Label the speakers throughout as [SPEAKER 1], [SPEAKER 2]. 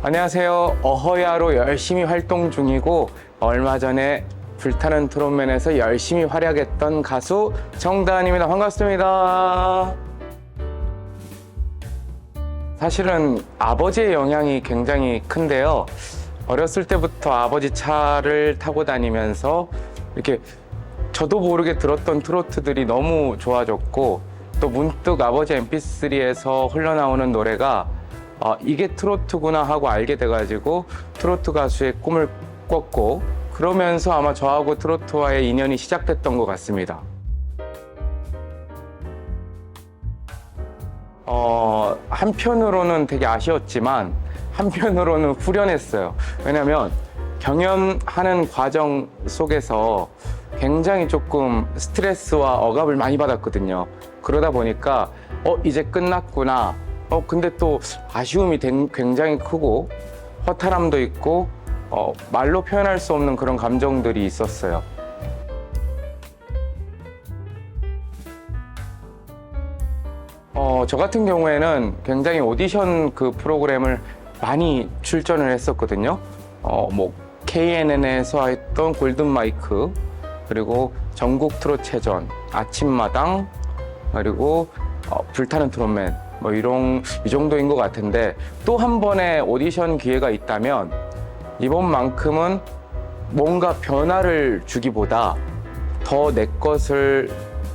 [SPEAKER 1] 안녕하세요. 어허야로 열심히 활동 중이고 얼마 전에 불타는 트롯맨에서 열심히 활약했던 가수 정다은입니다. 반갑습니다. 사실은 아버지의 영향이 굉장히 큰데요. 어렸을 때부터 아버지 차를 타고 다니면서 이렇게 저도 모르게 들었던 트로트들이 너무 좋아졌고 또 문득 아버지 mp3에서 흘러나오는 노래가 어, 이게 트로트구나 하고 알게 돼가지고 트로트 가수의 꿈을 꿨고 그러면서 아마 저하고 트로트와의 인연이 시작됐던 것 같습니다. 어, 한편으로는 되게 아쉬웠지만 한편으로는 후련했어요. 왜냐면 경연하는 과정 속에서 굉장히 조금 스트레스와 억압을 많이 받았거든요. 그러다 보니까 어, 이제 끝났구나. 어, 근데 또 아쉬움이 된- 굉장히 크고 허탈함도 있고 어, 말로 표현할 수 없는 그런 감정들이 있었어요. 어, 저 같은 경우에는 굉장히 오디션 그 프로그램을 많이 출전을 했었거든요. 어, 뭐, KNN에서 했던 골든 마이크, 그리고 전국 트롯 체전, 아침마당, 그리고 어, 불타는 트롯맨, 뭐 이런, 이 정도인 것 같은데, 또 한 번의 오디션 기회가 있다면, 이번만큼은 뭔가 변화를 주기보다 더 내 것을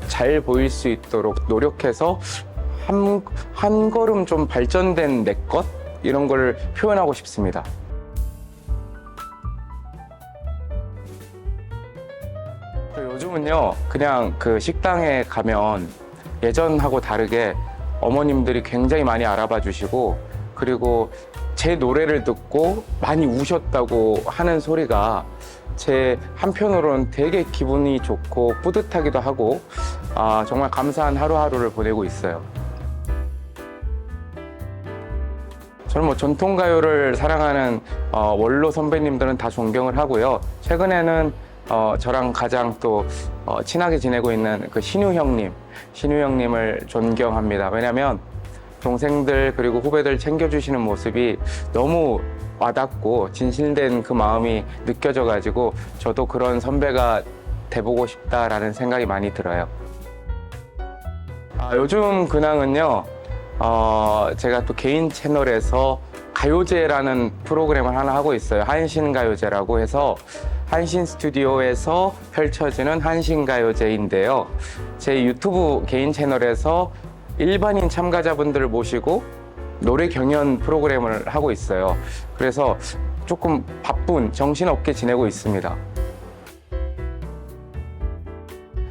[SPEAKER 1] 잘 보일 수 있도록 노력해서 한, 한 걸음 좀 발전된 내 것? 이런 걸 표현하고 싶습니다. 요즘은요, 그냥 그 식당에 가면 예전하고 다르게 어머님들이 굉장히 많이 알아봐 주시고, 그리고 제 노래를 듣고 많이 우셨다고 하는 소리가 제 한편으로는 되게 기분이 좋고 뿌듯하기도 하고, 아, 정말 감사한 하루하루를 보내고 있어요. 저는 뭐 전통가요를 사랑하는 어, 원로 선배님들은 다 존경을 하고요. 최근에는 어, 저랑 가장 또 어, 친하게 지내고 있는 그 신유 형님, 신유 형님을 존경합니다. 왜냐하면 동생들 그리고 후배들 챙겨주시는 모습이 너무 와닿고 진실된 그 마음이 느껴져가지고 저도 그런 선배가 돼보고 싶다라는 생각이 많이 들어요. 아, 요즘 근황은요, 어, 제가 또 개인 채널에서 가요제라는 프로그램을 하나 하고 있어요. 한신 가요제라고 해서 한신 스튜디오에서 펼쳐지는 한신 가요제인데요. 제 유튜브 개인 채널에서 일반인 참가자분들을 모시고 노래 경연 프로그램을 하고 있어요. 그래서 조금 바쁜, 정신없게 지내고 있습니다.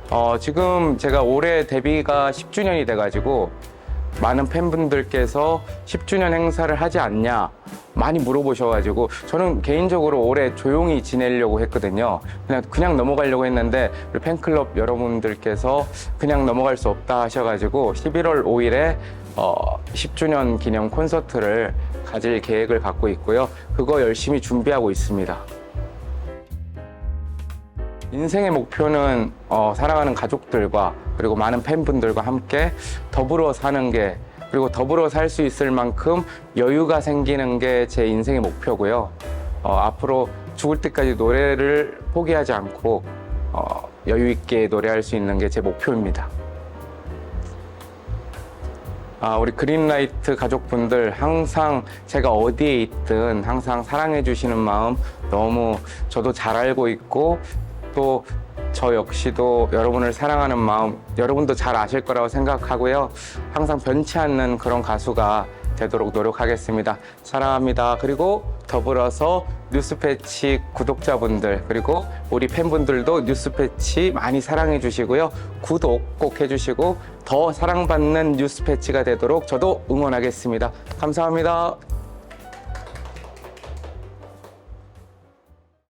[SPEAKER 1] 어, 지금 제가 올해 데뷔가 10주년이 돼가지고 많은 팬분들께서 10주년 행사를 하지 않냐 많이 물어보셔가지고 저는 개인적으로 올해 조용히 지내려고 했거든요. 그냥 그냥 넘어가려고 했는데 우리 팬클럽 여러분들께서 그냥 넘어갈 수 없다 하셔가지고 11월 5일에 어, 10주년 기념 콘서트를 가질 계획을 갖고 있고요. 그거 열심히 준비하고 있습니다. 인생의 목표는 어, 사랑하는 가족들과 그리고 많은 팬분들과 함께 더불어 사는 게 그리고 더불어 살 수 있을 만큼 여유가 생기는 게 제 인생의 목표고요. 어, 앞으로 죽을 때까지 노래를 포기하지 않고 어, 여유 있게 노래할 수 있는 게 제 목표입니다. 아, 우리 그린라이트 가족분들 항상 제가 어디에 있든 항상 사랑해 주시는 마음 너무 저도 잘 알고 있고 또 저 역시도 여러분을 사랑하는 마음 여러분도 잘 아실 거라고 생각하고요. 항상 변치 않는 그런 가수가 되도록 노력하겠습니다. 사랑합니다. 그리고 더불어서 뉴스패치 구독자분들 그리고 우리 팬분들도 뉴스패치 많이 사랑해 주시고요. 구독 꼭 해주시고 더 사랑받는 뉴스패치가 되도록 저도 응원하겠습니다. 감사합니다.